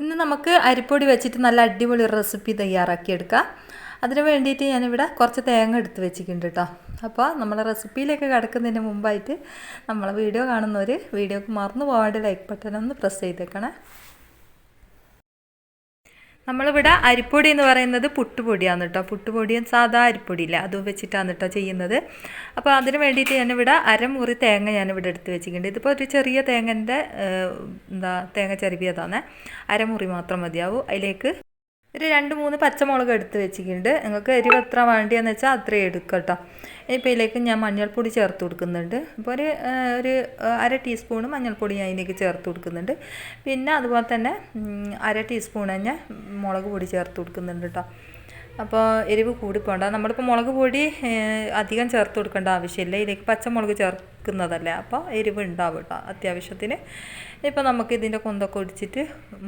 ഇന്ന് നമുക്ക് അരിപ്പൊടി വെച്ചിട്ട് നല്ല അടിപൊളി റെസിപ്പി തയ്യാറാക്കിയെടുക്കാം. അതിന് വേണ്ടിയിട്ട് ഞാനിവിടെ കുറച്ച് തേങ്ങ എടുത്ത് വെച്ചിട്ടുണ്ട് കേട്ടോ അപ്പോൾ നമ്മൾ റെസിപ്പിയിലേക്ക് കിടക്കുന്നതിന് മുമ്പായിട്ട് നമ്മളെ വീഡിയോ കാണുന്നവർ വീഡിയോക്ക് മറന്നു പോകാണ്ട് ലൈക്ക് ബട്ടൺ ഒന്ന് പ്രസ് ചെയ്തേക്കണേ. നമ്മളിവിടെ അരിപ്പൊടി എന്ന് പറയുന്നത് പുട്ടുപൊടിയാണ് കേട്ടോ. പുട്ടുപൊടിയും സാധാ അരിപ്പൊടിയില്ല. അത് വെച്ചിട്ടാണ് കേട്ടോ ചെയ്യുന്നത്. അപ്പോൾ അതിന് വേണ്ടിയിട്ട് ഞാനിവിടെ അരമുറി തേങ്ങ ഞാനിവിടെ എടുത്ത് വെച്ചിട്ടുണ്ട്. ഇതിപ്പോൾ ഒരു ചെറിയ തേങ്ങന്റെ എന്താ തേങ്ങ ചെരുവിയതാണ്. അരമുറി മാത്രം മതിയാവും. അതിലേക്ക് ഒരു രണ്ട് മൂന്ന് പച്ചമുളക് എടുത്ത് വെച്ചിട്ടുണ്ട്. നിങ്ങൾക്ക് എരിവ് എത്ര വേണ്ടിയെന്ന് വെച്ചാൽ അത്രയും എടുക്കുക കേട്ടോ ഇപ്പോൾ ഇതിലേക്ക് ഞാൻ മഞ്ഞൾപ്പൊടി ചേർത്ത് കൊടുക്കുന്നുണ്ട്. അപ്പോൾ ഒരു ഒരു അര ടീസ്പൂൺ മഞ്ഞൾപ്പൊടി ഞാൻ ഇതിലേക്ക് ചേർത്ത് കൊടുക്കുന്നുണ്ട്. പിന്നെ അതുപോലെ തന്നെ അര ടീസ്പൂൺ തന്നെ മുളക് പൊടി ചേർത്ത് കൊടുക്കുന്നുണ്ട് കേട്ടോ അപ്പോൾ എരിവ് കൂടിപ്പോണ്ട നമ്മളിപ്പോൾ മുളക് പൊടി അധികം ചേർത്ത് കൊടുക്കേണ്ട ആവശ്യമില്ല. ഇതിലേക്ക് പച്ചമുളക് ചേർക്കുന്നതല്ലേ. അപ്പോൾ എരിവ് ഉണ്ടാവും കേട്ടോ അത്യാവശ്യത്തിന്. ഇപ്പോൾ നമുക്ക് ഇതിന്റെ കൊന്തൊക്കെ ഒടിച്ചിട്ട്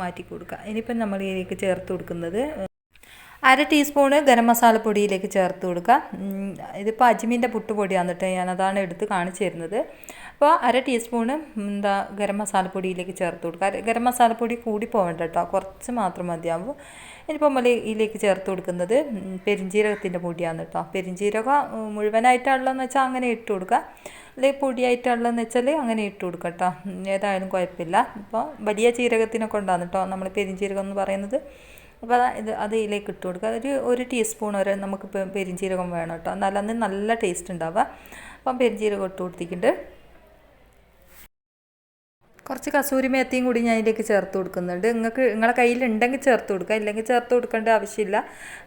മാറ്റി കൊടുക്കാം. ഇനിയിപ്പം നമ്മൾ ഇതിലേക്ക് ചേർത്ത് കൊടുക്കുന്നത് അര ടീസ്പൂണ് ഗരം മസാലപ്പൊടിയിലേക്ക് ചേർത്ത് കൊടുക്കുക. ഇതിപ്പോൾ അജ്മീന്റെ പുട്ടുപൊടിയാണ് കേട്ടോ ഞാൻ അതാണ് എടുത്ത് കാണിച്ചു തരുന്നത്. അപ്പോൾ അര ടീസ്പൂണ് എന്താ ഗരം മസാലപ്പൊടിയിലേക്ക് ചേർത്ത് കൊടുക്കുക. ഗരം മസാലപ്പൊടി കൂടി പോകണ്ട കേട്ടോ. കുറച്ച് മാത്രം മതിയാവും. ഇനിയിപ്പോൾ നമ്മൾ ഇതിലേക്ക് ചേർത്ത് കൊടുക്കുന്നത് പെരിഞ്ജീരകത്തിന്റെ പൊടിയാണ് കേട്ടോ. പെരിഞ്ജീരകം മുഴുവനായിട്ടുള്ളതെന്ന് വെച്ചാൽ അങ്ങനെ ഇട്ട് കൊടുക്കുക. അല്ലെങ്കിൽ പൊടിയായിട്ടുള്ളതെന്ന് വെച്ചാൽ അങ്ങനെ ഇട്ട് കൊടുക്കുക കേട്ടോ. ഏതായാലും കുഴപ്പമില്ല. ഇപ്പോൾ വലിയ ജീരകത്തിനൊക്കെ ഉണ്ടാകും കേട്ടോ നമ്മൾ പെരിഞ്ജീരകം എന്ന് പറയുന്നത്. അപ്പോൾ ഇത് അത് ഇതിലേക്ക് ഇട്ട് കൊടുക്കുക. ഒരു ഒരു ടീസ്പൂൺ വരെ നമുക്ക് പെരിഞ്ജീരകം വേണം കേട്ടോ. എന്നാലും അന്ന് നല്ല ടേസ്റ്റ് ഉണ്ടാവുക. അപ്പം പെരിഞ്ജീരകം ഇട്ട് കൊടുത്തിട്ടുണ്ട്. കുറച്ച് കസൂരി മേത്തിയും കൂടി ഞാൻ ഇതിലേക്ക് ചേർത്ത് കൊടുക്കുന്നുണ്ട്. നിങ്ങൾക്ക് നിങ്ങളെ കയ്യിലുണ്ടെങ്കിൽ ചേർത്ത് കൊടുക്കുക. ഇല്ലെങ്കിൽ ചേർത്ത് കൊടുക്കേണ്ട ആവശ്യമില്ല.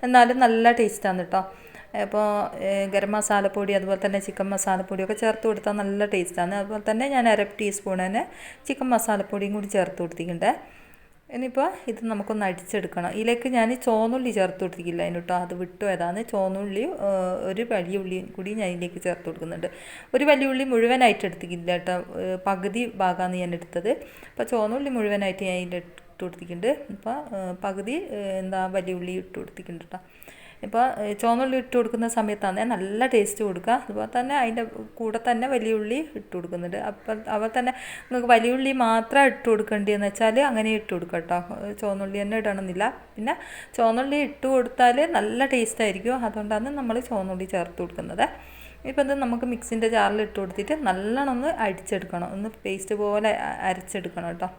എന്നാലും നല്ല ടേസ്റ്റാണ് കേട്ടോ അപ്പോൾ ഗരം മസാലപ്പൊടി അതുപോലെ തന്നെ ചിക്കൻ മസാലപ്പൊടിയൊക്കെ ചേർത്ത് കൊടുത്താൽ നല്ല ടേസ്റ്റാണ് അതുപോലെ തന്നെ ഞാൻ അര ടീസ്പൂൺ തന്നെ ചിക്കൻ മസാലപ്പൊടിയും കൂടി ചേർത്ത് കൊടുത്തിട്ടുണ്ട്. ഇനിയിപ്പോൾ ഇത് നമുക്കൊന്ന് അടിച്ചെടുക്കണം. ഇതിലേക്ക് ഞാൻ ചോന്നുള്ളി ചേർത്ത് കൊടുത്തിട്ടില്ല അതിന് കേട്ടോ അത് വിട്ടു ഏതാന്ന് ചോന്നുള്ളി ഒരു വലിയ ഉള്ളി കൂടി ഞാൻ ഇതിലേക്ക് ചേർത്ത് കൊടുക്കുന്നുണ്ട്. ഒരു വലിയ ഉള്ളി മുഴുവനായിട്ട് എടുത്തിട്ടില്ല കേട്ടോ പകുതി ഭാഗമാണ് ഞാൻ എടുത്തത്. അപ്പോൾ ചോന്നുള്ളി മുഴുവനായിട്ട് ഞാൻ ഇതിന്റെ ഇട്ട് കൊടുത്തിട്ടുണ്ട്. അപ്പോൾ പകുതി എന്താ വലിയ ഉള്ളി ഇട്ട് കൊടുത്തിട്ടുണ്ട് കേട്ടോ ഇപ്പോൾ ചുവന്നുള്ളി ഇട്ട് കൊടുക്കുന്ന സമയത്താണ് നല്ല ടേസ്റ്റ് കൊടുക്കുക. അതുപോലെ തന്നെ അതിന്റെ കൂടെ തന്നെ വലിയ ഉള്ളി ഇട്ട് കൊടുക്കുന്നുണ്ട്. അപ്പം അതുപോലെ തന്നെ നിങ്ങൾക്ക് വലിയ ഉള്ളി മാത്രം ഇട്ട് കൊടുക്കേണ്ടതെന്ന് വെച്ചാൽ അങ്ങനെ ഇട്ട് കൊടുക്കുക കേട്ടോ. ചുവന്നുള്ളി തന്നെ ഇടണമെന്നില്ല. പിന്നെ ചുവന്നുള്ളി ഇട്ട് കൊടുത്താൽ നല്ല ടേസ്റ്റ് ആയിരിക്കും. അതുകൊണ്ടാണ് നമ്മൾ ചുവന്നുള്ളി ചേർത്ത് കൊടുക്കുന്നത്. ഇപ്പം ഇത് നമുക്ക് മിക്സിന്റെ ജാറിൽ ഇട്ട് കൊടുത്തിട്ട് നല്ലോണം ഒന്ന് അടിച്ചെടുക്കണം. ഒന്ന് പേസ്റ്റ് പോലെ അരച്ചെടുക്കണം കേട്ടോ.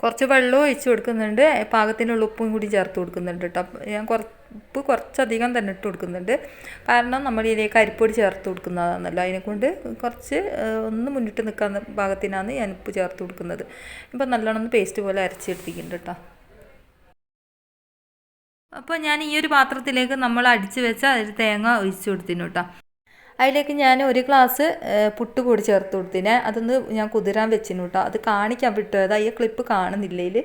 കുറച്ച് വെള്ളം ഒഴിച്ച് കൊടുക്കുന്നുണ്ട്. പാകത്തിനുള്ള ഉപ്പും കൂടി ചേർത്ത് കൊടുക്കുന്നുണ്ട് കേട്ടോ ഞാൻ കുറച്ച് ഉപ്പ് കുറച്ചധികം തന്നെ ഇട്ട് കൊടുക്കുന്നുണ്ട്. കാരണം നമ്മൾ ഇതിലേക്ക് അരിപ്പൊടി ചേർത്ത് കൊടുക്കുന്നതാണല്ലോ. അതിനെക്കൊണ്ട് കുറച്ച് ഒന്ന് മുന്നിട്ട് നിൽക്കാൻ പാകത്തിനാണ് ഞാൻ ഉപ്പ് ചേർത്ത് കൊടുക്കുന്നത്. ഇപ്പം നല്ലോണം ഒന്ന് പേസ്റ്റ് പോലെ അരച്ചെടുത്തിട്ടുണ്ട് കേട്ടോ അപ്പോൾ ഞാൻ ഈ ഒരു പാത്രത്തിലേക്ക് നമ്മൾ അടിച്ചു വെച്ച ഒരു തേങ്ങ ഒഴിച്ചു കൊടുത്തിനു കേട്ടോ അതിലേക്ക് ഞാൻ ഒരു ഗ്ലാസ് പുട്ട് കൂടി ചേർത്ത് കൊടുത്തിനെ. അതൊന്ന് ഞാൻ കുതിരാൻ വെച്ചിന് കേട്ടോ അത് കാണിക്കാൻ വിട്ടു. അതാ ഈ ക്ലിപ്പ് കാണുന്നില്ലേ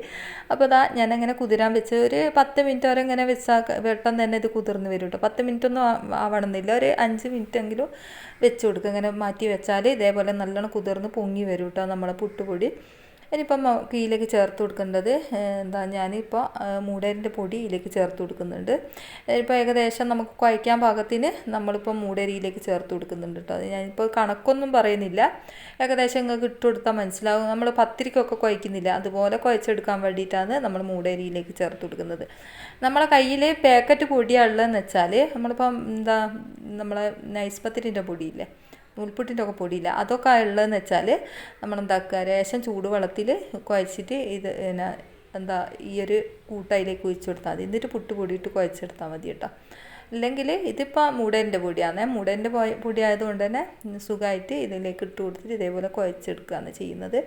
അപ്പോൾ അതാ ഞാനങ്ങനെ കുതിരാൻ വെച്ച് ഒരു പത്ത് മിനിറ്റ് വരെ ഇങ്ങനെ വെച്ചാൽ പെട്ടെന്ന് തന്നെ ഇത് കുതിർന്ന് വരും കേട്ടോ പത്ത് മിനിറ്റ് ഒന്നും ആവണമെന്നില്ല ഒരു അഞ്ച് മിനിറ്റ് എങ്കിലും വെച്ച് കൊടുക്കുക ഇങ്ങനെ മാറ്റി വെച്ചാൽ ഇതേപോലെ നല്ലോണം കുതിർന്ന് പൊങ്ങി വരും കേട്ടോ നമ്മളെ പുട്ടുപൊടി ഇനിയിപ്പം ഇതിലേക്ക് ചേർത്ത് കൊടുക്കേണ്ടത് എന്താ ഞാനിപ്പോൾ മൂടേരിന്റെ പൊടി ഇതിലേക്ക് ചേർത്ത് കൊടുക്കുന്നുണ്ട്. ഇപ്പോൾ ഏകദേശം നമുക്ക് കുഴയ്ക്കാൻ പാകത്തിന് നമ്മളിപ്പോൾ മൂടേരിയിലേക്ക് ചേർത്ത് കൊടുക്കുന്നുണ്ട് കേട്ടോ അത് ഞാനിപ്പോൾ കണക്കൊന്നും പറയുന്നില്ല. ഏകദേശം നിങ്ങൾക്ക് ഇട്ട് കൊടുത്താൽ മനസ്സിലാവും. നമ്മൾ പത്തിരിക്കൊക്കെ കുഴയ്ക്കുന്നില്ല. അതുപോലെ കുഴച്ചെടുക്കാൻ വേണ്ടിയിട്ടാണ് നമ്മൾ മൂടേരിയിലേക്ക് ചേർത്ത് കൊടുക്കുന്നത്. നമ്മളെ കയ്യിൽ പാക്കറ്റ് പൊടിയാണുള്ളതെന്ന് വെച്ചാൽ നമ്മളിപ്പം എന്താ നമ്മളെ നൈസ് പത്തിരിന്റെ പൊടിയില്ലേ നൂൽപുട്ടിന്റെ ഒക്കെ പൊടിയില്ല. അതൊക്കെ ഉള്ളതെന്ന് വെച്ചാൽ നമ്മൾ എന്താക്കുക രേശം ചൂടുവെള്ളത്തിൽ കുഴച്ചിട്ട് ഇത് പിന്നെ എന്താ ഈ ഒരു കൂട്ടയിലേക്ക് ഒഴിച്ചു കൊടുത്താൽ മതി. എന്നിട്ട് പുട്ട് പൊടിയിട്ട് കുഴച്ചെടുത്താൽ മതി കേട്ടോ. അല്ലെങ്കിൽ ഇതിപ്പോൾ മൂടേന്റെ പൊടിയാണ് മൂടേന്റെ പൊടി ആയതുകൊണ്ട് തന്നെ സുഖമായിട്ട് ഇതിലേക്ക് ഇട്ട് കൊടുത്തിട്ട് ഇതേപോലെ കുഴച്ചെടുക്കുകയാണ് ചെയ്യുന്നത്.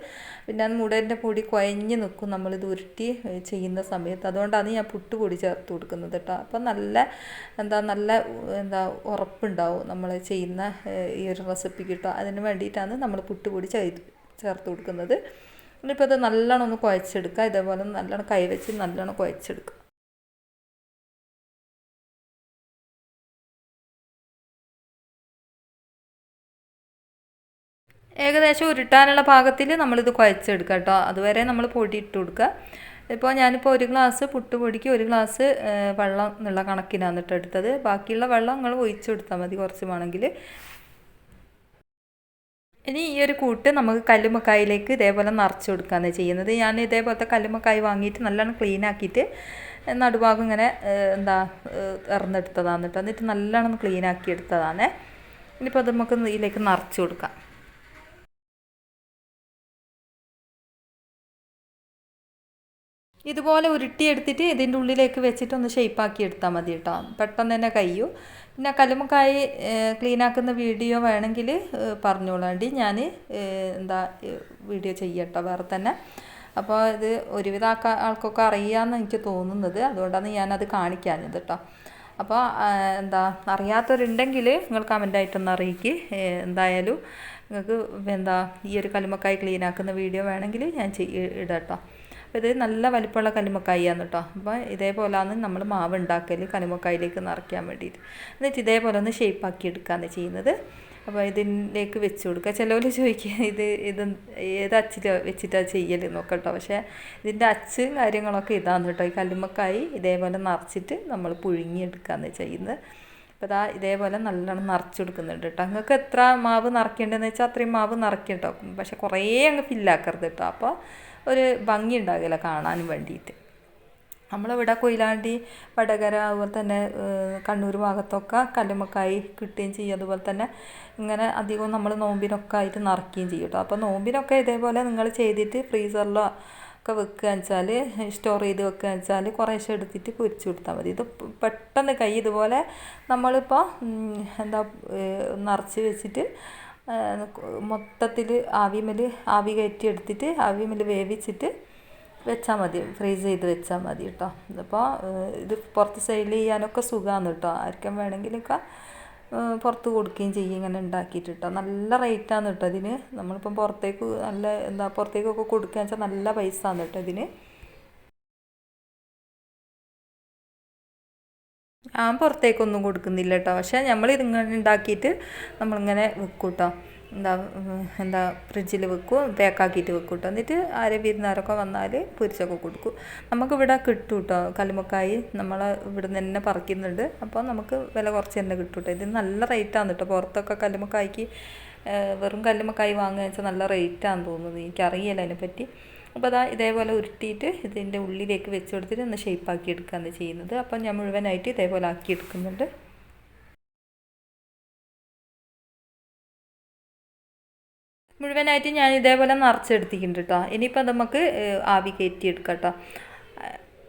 പിന്നെ അത് മൂടേന്റെ പൊടി കുഴഞ്ഞ് നിൽക്കും. ഇത് ഉരുട്ടി ചെയ്യുന്ന സമയത്ത്. അതുകൊണ്ടാണ് ഞാൻ പുട്ട് പൊടി ചേർത്ത് കൊടുക്കുന്നത് കേട്ടോ. അപ്പം നല്ല എന്താ നല്ല എന്താ ഉറപ്പുണ്ടാവും നമ്മൾ ചെയ്യുന്ന ഈ ഒരു റെസിപ്പി കിട്ടുക അതിന് വേണ്ടിയിട്ടാണ് നമ്മൾ പുട്ട് പൊടി ചെയ്ത് ചേർത്ത് കൊടുക്കുന്നത്. ഇനിയിപ്പോൾ അത് നല്ലോണം ഒന്ന് കുഴച്ചെടുക്കുക. ഇതേപോലെ നല്ലോണം കൈവച്ച് നല്ലോണം കുഴച്ചെടുക്കുക. ഏകദേശം ഉരുട്ടാനുള്ള ഭാഗത്തിൽ നമ്മളിത് കുഴച്ചെടുക്കുക കേട്ടോ. അതുവരെ നമ്മൾ പൊടി ഇട്ട് കൊടുക്കുക. ഇപ്പോൾ ഞാനിപ്പോൾ ഒരു ഗ്ലാസ് പുട്ടുപൊടിക്ക് ഒരു ഗ്ലാസ് വെള്ളം എന്നുള്ള കണക്കിനാണ് കേട്ടോ എടുത്തത്. ബാക്കിയുള്ള വെള്ളം നിങ്ങൾ ഒഴിച്ചു കൊടുത്താൽ മതി കുറച്ച് വേണമെങ്കിൽ. ഇനി ഈ ഒരു കൂട്ട് നമുക്ക് കല്ലുമ്മക്കായിലേക്ക് ഇതേപോലെ നിറച്ച് കൊടുക്കുകയാണ് ചെയ്യുന്നത്. ഞാൻ ഇതേപോലത്തെ കല്ലുമ്മക്കായി വാങ്ങിയിട്ട് നല്ലോണം ക്ലീൻ ആക്കിയിട്ട് നടുഭാഗം ഇങ്ങനെ എന്താ ഇറന്നെടുത്തതാണ് കേട്ടോ. എന്നിട്ട് നല്ലോണം ക്ലീൻ ആക്കി എടുത്തതാണ്. ഇനിയിപ്പോൾ അത് നമുക്ക് ഇതിലേക്ക് നിറച്ച് കൊടുക്കാം. ഇതുപോലെ ഉരുട്ടിയെടുത്തിട്ട് ഇതിന്റെ ഉള്ളിലേക്ക് വെച്ചിട്ട് ഒന്ന് ഷേപ്പാക്കി എടുത്താൽ മതി കേട്ടോ. പെട്ടെന്ന് തന്നെ കഴിയും പിന്നെ ക്ലീൻ ആക്കുന്ന വീഡിയോ വേണമെങ്കിൽ പറഞ്ഞോളാണ്ടി ഞാൻ എന്താ വീഡിയോ ചെയ്യട്ടോ വേറെ തന്നെ. അപ്പോൾ ഇത് ഒരുവിധ ആൾക്കാ ആൾക്കൊക്കെ അറിയാമെന്ന് എനിക്ക് തോന്നുന്നത്. അതുകൊണ്ടാണ് ഞാനത് കാണിക്കാഞ്ഞത് കേട്ടോ അപ്പോൾ എന്താ അറിയാത്തവരുണ്ടെങ്കിൽ നിങ്ങൾ കമന്റായിട്ടൊന്ന് അറിയിക്കുക എന്തായാലും നിങ്ങൾക്ക് എന്താ ഈ ഒരു ക്ലീൻ ആക്കുന്ന വീഡിയോ വേണമെങ്കിൽ ഞാൻ ചെയ്യ ഇടാം കേട്ടോ അപ്പോൾ ഇത് നല്ല വലിപ്പമുള്ള കല്ലുമ്മക്കായിയാണ് കേട്ടോ. അപ്പോൾ ഇതേപോലെയാണ് നമ്മൾ മാവ് ഉണ്ടാക്കൽ കല്ലുമ്മക്കായിലേക്ക് നിറയ്ക്കാൻ വേണ്ടിയിട്ട്. എന്നിട്ട് ഇതേപോലെ ഒന്ന് ഷേപ്പാക്കി എടുക്കുകയാണ് ചെയ്യുന്നത്. അപ്പോൾ ഇതിലേക്ക് വെച്ച് കൊടുക്കുക. ചിലവർ ചോദിക്കുക ഇത് ഇത് ഏത് അച്ചിൽ വെച്ചിട്ടാണ് ചെയ്യൽ നോക്കട്ടോ പക്ഷേ ഇതിന്റെ അച്ച് കാര്യങ്ങളൊക്കെ ഇതാണ് കേട്ടോ. ഈ കല്ലുമ്മക്കായി ഇതേപോലെ നിറച്ചിട്ട് നമ്മൾ പുഴുങ്ങിയെടുക്കുകയാണ് ചെയ്യുന്നത്. അപ്പോൾ ഇതാ ഇതേപോലെ നല്ലോണം നിറച്ചെടുക്കുന്നുണ്ട് കേട്ടോ. നിങ്ങൾക്ക് എത്ര മാവ് നിറയ്ക്കേണ്ടതെന്ന് വെച്ചാൽ അത്രയും മാവ് നിറയ്ക്കും നിറയ്ക്കട്ടോ പക്ഷേ കുറേ അങ്ങ് ഫില്ലാക്കരുത് കേട്ടോ. അപ്പോൾ ഒരു ഭംഗി ഉണ്ടാകില്ല കാണാനും വേണ്ടിയിട്ട്. നമ്മളിവിടെ കൊയിലാണ്ടി വടകര അതുപോലെ തന്നെ കണ്ണൂർ ഭാഗത്തൊക്കെ കല്ലുമ്മക്കായി കിട്ടുകയും ചെയ്യും. അതുപോലെ തന്നെ ഇങ്ങനെ അധികവും നമ്മൾ നോമ്പിനൊക്കെ ആയിട്ട് നിറയ്ക്കുകയും ചെയ്യും കേട്ടോ. അപ്പോൾ നോമ്പിനൊക്കെ ഇതേപോലെ നിങ്ങൾ ചെയ്തിട്ട് ഫ്രീസറിലോ ഒക്കെ വെക്കുക വെച്ചാൽ സ്റ്റോർ ചെയ്ത് വെക്കുക വെച്ചാൽ കുറേശ്ശെ എടുത്തിട്ട് പൊരിച്ചു കൊടുത്താൽ മതി. ഇത് പെട്ടെന്ന് കൈ ഇതുപോലെ നമ്മളിപ്പോൾ എന്താ നിറച്ച് വെച്ചിട്ട് മൊത്തത്തിൽ ആവിമേൽ ആവി കയറ്റി എടുത്തിട്ട് ആവിമേൽ വേവിച്ചിട്ട് വെച്ചാൽ മതി. ഫ്രീസ് ചെയ്ത് വെച്ചാൽ മതി കേട്ടോ. അപ്പോൾ ഇത് പുറത്ത് സെയിൽ ചെയ്യാനൊക്കെ സുഖമാണ് കേട്ടോ. ആർക്കും വേണമെങ്കിലൊക്കെ പുറത്ത് കൊടുക്കുകയും ചെയ്യും. ഇങ്ങനെ ഉണ്ടാക്കിയിട്ട് കേട്ടോ. നല്ല റേറ്റാണ് കേട്ടോ ഇതിന്. നമ്മളിപ്പം പുറത്തേക്ക് നല്ല എന്താ പുറത്തേക്കൊക്കെ കൊടുക്കുകയെന്ന് വെച്ചാൽ നല്ല പൈസ ആണ് കേട്ടോ ഇതിന്. ഞാൻ പുറത്തേക്കൊന്നും കൊടുക്കുന്നില്ല കേട്ടോ പക്ഷേ നമ്മൾ ഇതിങ്ങനെ ഉണ്ടാക്കിയിട്ട് നമ്മളിങ്ങനെ വെക്കും കേട്ടോ എന്താ എന്താ ഫ്രിഡ്ജിൽ വെക്കും പാക്കാക്കിയിട്ട് വെക്കും കേട്ടോ എന്നിട്ട് ആരെ വിരുന്നാരൊക്കെ വന്നാൽ പൊരിച്ചൊക്കെ കൊടുക്കും. നമുക്കിവിടെ കിട്ടും കേട്ടോ കല്ലുമ്മക്കായി നമ്മൾ ഇവിടെ നിന്ന് തന്നെ പറിക്കുന്നുണ്ട്. അപ്പോൾ നമുക്ക് വില കുറച്ച് തന്നെ കിട്ടും കേട്ടോ ഇത് നല്ല റേറ്റാണ് കേട്ടോ പുറത്തൊക്കെ കല്ലുമ്മക്കായ്ക്ക് ഏഹ്, വെറും കല്ലുമ്മക്കായി വാങ്ങുക വെച്ചാൽ നല്ല റേറ്റാണെന്ന് തോന്നുന്നത് എനിക്കറിയില്ല അതിനെപ്പറ്റി. അപ്പോൾ അതാ ഇതേപോലെ ഉരുട്ടിയിട്ട് ഇതിന്റെ ഉള്ളിലേക്ക് വെച്ച് കൊടുത്തിട്ട് ഒന്ന് ഷേപ്പാക്കി എടുക്കുകയാണ് ചെയ്യുന്നത്. അപ്പം ഞാൻ മുഴുവനായിട്ട് ഇതേപോലെ ആക്കി എടുക്കുന്നുണ്ട്. മുഴുവനായിട്ട് ഞാൻ ഇതേപോലെ നിറച്ചെടുത്തിട്ടുണ്ട് കേട്ടോ. ഇനിയിപ്പോൾ നമുക്ക് ആവി കയറ്റി എടുക്കാം കേട്ടോ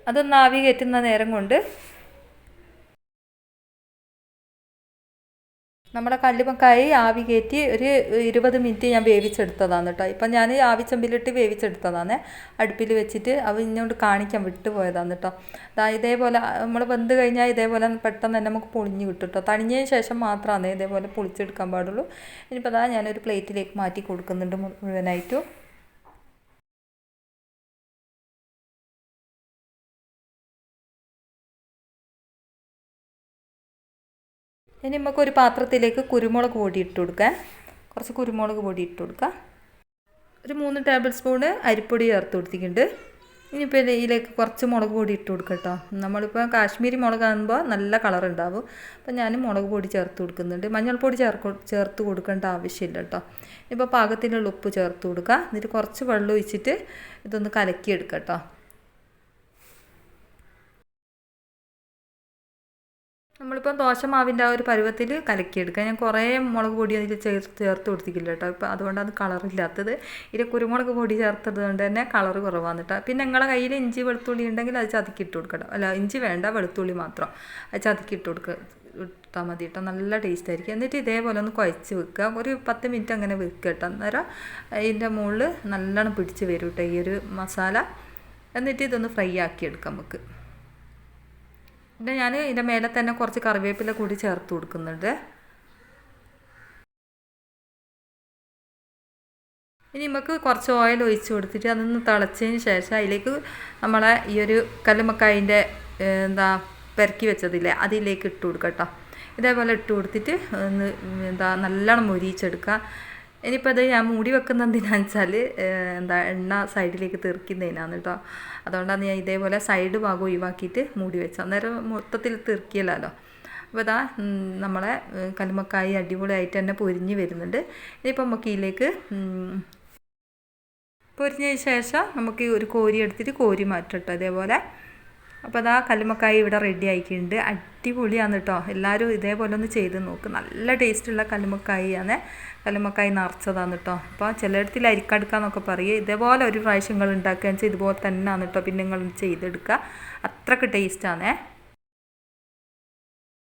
അതൊന്ന് ആവി കയറ്റുന്ന നേരം കൊണ്ട് നമ്മുടെ കല്ലുമക്കായി ആവി കയറ്റി ഒരു ഇരുപത് മിനിറ്റ് ഞാൻ വേവിച്ചെടുത്തതാണ് കേട്ടോ. ഇപ്പം ഞാൻ ആവിച്ചമ്പിലിട്ട് വേവിച്ചെടുത്തതാണ്. അടുപ്പിൽ വെച്ചിട്ട് അത് ഇങ്ങോട്ട് കാണിക്കാൻ വിട്ടുപോയതാണ് കേട്ടോ. അതാ ഇതേപോലെ നമ്മൾ വെന്ത് കഴിഞ്ഞാൽ ഇതേപോലെ പെട്ടെന്ന് തന്നെ നമുക്ക് പൊളിഞ്ഞ് കിട്ടും കേട്ടോ. തണിഞ്ഞതിന് ശേഷം മാത്രമാണ് ഇതേപോലെ പൊളിച്ചെടുക്കാൻ പാടുള്ളൂ. ഇനിയിപ്പോൾ അതാ ഞാനൊരു പ്ലേറ്റിലേക്ക് മാറ്റി കൊടുക്കുന്നുണ്ട് മുഴുവനായിട്ടും. ഇനി നമുക്ക് ഒരു പാത്രത്തിലേക്ക് കുരുമുളക് പൊടി ഇട്ട് കൊടുക്കാം. കുറച്ച് കുരുമുളക് പൊടി ഇട്ട് കൊടുക്കാം. ഒരു മൂന്ന് ടേബിൾ സ്പൂണ് അരിപ്പൊടി ചേർത്ത് കൊടുത്തിട്ടുണ്ട്. ഇനിയിപ്പോൾ ഇത് ഇതിലേക്ക് കുറച്ച് മുളക് പൊടി ഇട്ട് കൊടുക്കാം കേട്ടോ. നമ്മളിപ്പോൾ കാശ്മീരി മുളകാകുമ്പോൾ നല്ല കളർ ഉണ്ടാവും. അപ്പോൾ ഞാൻ മുളക് പൊടി ചേർത്ത് കൊടുക്കുന്നുണ്ട്. മഞ്ഞൾപ്പൊടി ചേർക്ക ചേർത്ത് കൊടുക്കേണ്ട ആവശ്യമില്ല കേട്ടോ. ഇപ്പോൾ പാകത്തിനുള്ള ഉപ്പ് ചേർത്ത് കൊടുക്കുക എന്നിട്ട് കുറച്ച് വെള്ളം ഒഴിച്ചിട്ട് ഇതൊന്ന് കലക്കിയെടുക്കാം കേട്ടോ. നമ്മളിപ്പോൾ ദോശമാവിന്റെ ആ ഒരു പരുവത്തിൽ കലക്കിയെടുക്കുക. ഞാൻ കുറേ മുളക് പൊടി അതിൽ ചേർത്ത് ചേർത്ത് കൊടുത്തിട്ടില്ല കേട്ടോ. ഇപ്പോൾ അത് കളറില്ലാത്തത് ഇത് കുരുമുളക് പൊടി ചേർത്തത് കൊണ്ട് തന്നെ കളർ കുറവാണ് കേട്ടോ. പിന്നെ നിങ്ങളെ കയ്യിൽ ഇഞ്ചി വെളുത്തുള്ളി ഉണ്ടെങ്കിൽ അത് ചതുക്കി ഇട്ട് കൊടുക്കണം. അല്ല ഇഞ്ചി വേണ്ട വെളുത്തുള്ളി മാത്രം. അത് ചതുക്കി ഇട്ട് കൊടുക്കുക ഇട്ടാൽ മതി കേട്ടോ. നല്ല ടേസ്റ്റ് ആയിരിക്കും. എന്നിട്ട് ഇതേപോലെ ഒന്ന് കുഴച്ച് വെക്കുക. ഒരു പത്ത് മിനിറ്റ് അങ്ങനെ വെക്കുക കേട്ടോ. അന്നേരം അതിന്റെ മുകളിൽ നല്ലോണം പിടിച്ച് വരും കേട്ടോ ഈ ഒരു മസാല. എന്നിട്ട് ഇതൊന്ന് ഫ്രൈ ആക്കി എടുക്കാം നമുക്ക്. പിന്നെ ഞാൻ ഇതിന്റെ മേലെ തന്നെ കുറച്ച് കറിവേപ്പില കൂടി ചേർത്ത് കൊടുക്കുന്നുണ്ട്. ഇനി നമുക്ക് കുറച്ച് ഓയിൽ ഒഴിച്ച് കൊടുത്തിട്ട് അതൊന്ന് തിളച്ചതിന് ശേഷം അതിലേക്ക് നമ്മളെ ഈ ഒരു കല്ലുമക്കായിന്റെ എന്താ പെരക്കി വെച്ചതില്ലേ അതിലേക്ക് ഇട്ട് കൊടുക്കാം കേട്ടോ. ഇതേപോലെ ഇട്ട് കൊടുത്തിട്ട് ഒന്ന് എന്താ നല്ലോണം മൊരിയിച്ചെടുക്കുക. ഇനിയിപ്പോൾ അത് ഞാൻ മൂടി വെക്കുന്ന എന്തിനാന്ന് വെച്ചാൽ എന്താ എണ്ണ സൈഡിലേക്ക് തെറിക്കുന്നതിനാണ് കേട്ടോ. അതുകൊണ്ടാണ് ഞാൻ ഇതേപോലെ സൈഡ് ഭാഗം ഒഴിവാക്കിയിട്ട് മൂടി വെച്ചത്. അന്നേരം മൊത്തത്തിൽ തെറിക്കില്ലല്ലോ അപ്പോൾ ഇതാ നമ്മളെ കലുമക്കായി അടിപൊളിയായിട്ട് തന്നെ പൊരിഞ്ഞ് വരുന്നുണ്ട്. ഇനിയിപ്പോൾ നമുക്ക് ഇതിലേക്ക് പൊരിഞ്ഞതിന് ശേഷം നമുക്ക് ഒരു കോരി എടുത്തിട്ട് കോരി മാറ്റട്ടോ. അതേപോലെ അപ്പോൾ അതാ കല്ലുമ്മക്കായി ഇവിടെ റെഡി ആയിട്ടുണ്ട്. അടിപൊളിയാണ് കേട്ടോ എല്ലാവരും ഇതേപോലെ ഒന്ന് ചെയ്ത് നോക്ക്. നല്ല ടേസ്റ്റുള്ള കല്ലുമ്മക്കായിയാണ്. കല്ലുമ്മക്കായി നിറച്ചതാണ് കേട്ടോ അപ്പോൾ ചിലയിടത്തിൽ അരിക്കടുക്കാന്നൊക്കെ പറയും. ഇതേപോലെ ഒരു പ്രാവശ്യം നിങ്ങൾ ഉണ്ടാക്കുകയെന്ന് വെച്ചാൽ ഇതുപോലെ തന്നെയാണ് കേട്ടോ പിന്നെ നിങ്ങൾ ചെയ്തെടുക്കുക. അത്രയ്ക്ക് ടേസ്റ്റാണേ